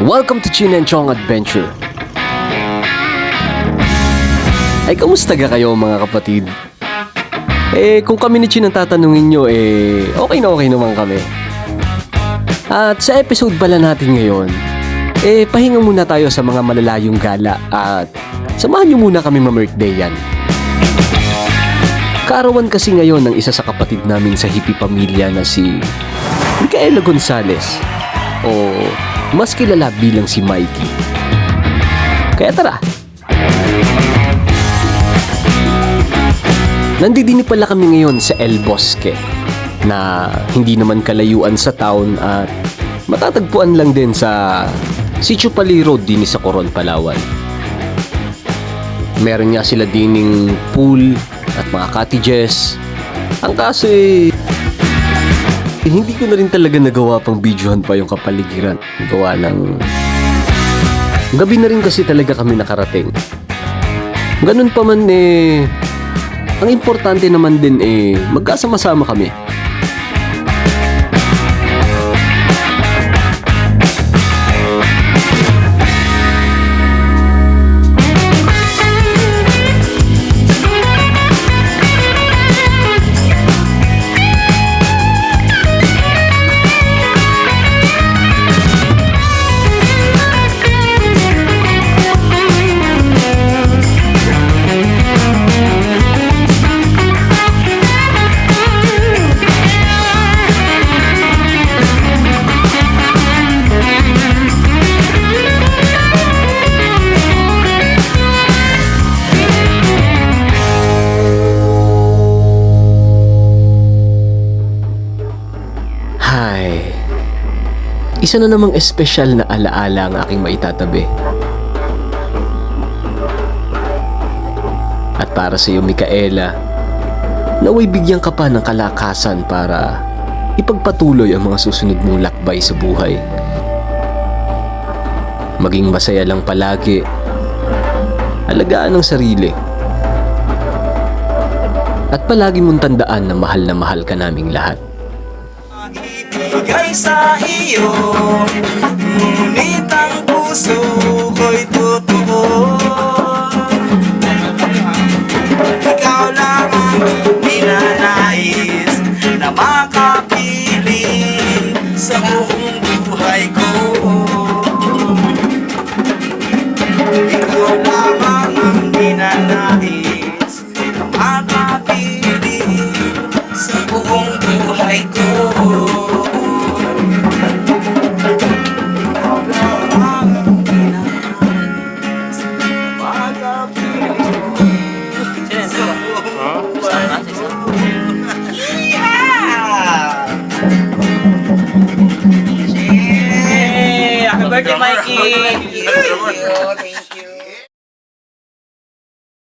Welcome to Chin and Chong Adventure. Ay, kamusta ga kayo mga kapatid? Eh, kung kami ni Chin ang tatanungin nyo, eh, okay na okay naman kami. At sa episode pala natin ngayon, eh, pahinga muna tayo sa mga malalayong gala at samahan nyo muna kami ma-birthday yan. Kaarawan kasi ngayon ng isa sa kapatid namin sa hippie pamilya na si Micaela Gonzalez o mas kilala bilang si Mikey. Kaya tara! Nandidini pala kami ngayon sa El Bosque na hindi naman kalayuan sa town at matatagpuan lang din sa Sitio Pali Road din sa Coron, Palawan. Meron nga sila dining pool at mga cottages. Ang kaso eh, eh, hindi ko na rin talaga nagawa pang videohan pa yung kapaligiran. Gawa ng... Gabi na rin kasi talaga kami nakarating. Ganun pa man eh... Ang importante naman din eh, magkasama-sama kami. Isa na namang espesyal na alaala ang aking maitatabi. At para sa iyo, Mikaela, naway bigyan ka pa ng kalakasan para ipagpatuloy ang mga susunod mong lakbay sa buhay. Maging masaya lang palagi. Alagaan ang sarili. At palagi mong tandaan na mahal na mahal ka naming lahat. Ibigay sa iyo Ngunit ang Birthday, Mikey. Birthday, Mikey.